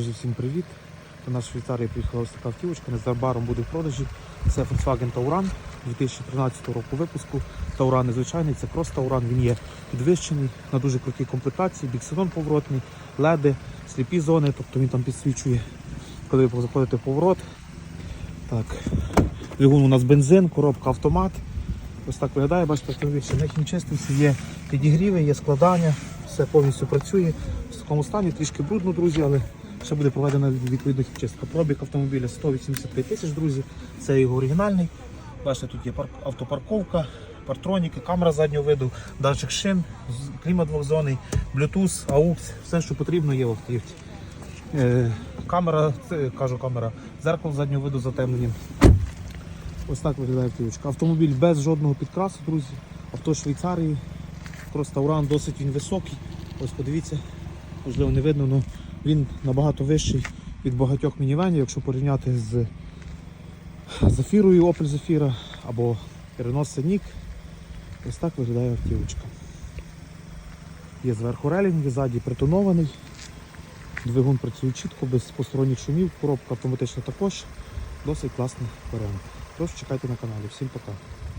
Друзі, всім привіт! До нас в Швейцарії приїхала ось така автівочка, незабаром буде в продажі. Це Volkswagen Tauran 2013 року випуску. Tauran незвичайний, це крос Tauran, він є підвищений на дуже крутій комплектації, біксенон поворотний, леди, сліпі зони, тобто він там підсвічує, коли ви заходите в поворот. Так. Двигун у нас бензин, коробка автомат. Ось так виглядає, бачите, автомобіль ще не хімчистився, є підігріви, є складання, все повністю працює. В такому стані трішки брудно, друзі, але ще буде проведена відповідна хімчистка. Пробіг автомобіля 185 тисяч, друзі. Це його оригінальний. Бачите, тут є парк- автопарковка, партроніки, камера заднього виду, датчик шин, клімат двохзонний, Bluetooth, AUX, все, що потрібно є в автівці. Е, камера, це, кажу камера, зеркало заднього виду з затемненням. Ось так виглядає автівочка. Автомобіль без жодного підкрасу, друзі. Авто Швейцарії. Крос Тауран досить він високий. Ось подивіться, можливо не видно, але він набагато вищий від багатьох мінівенів, якщо порівняти з Зафірою Opel Zafira або Renault Scenic. Ось так виглядає автівочка. Є зверху релінг, ззаді притонований. Двигун працює чітко, без посторонніх шумів, коробка автоматична також. Досить класний варіант. Тож чекайте на каналі. Всім пока.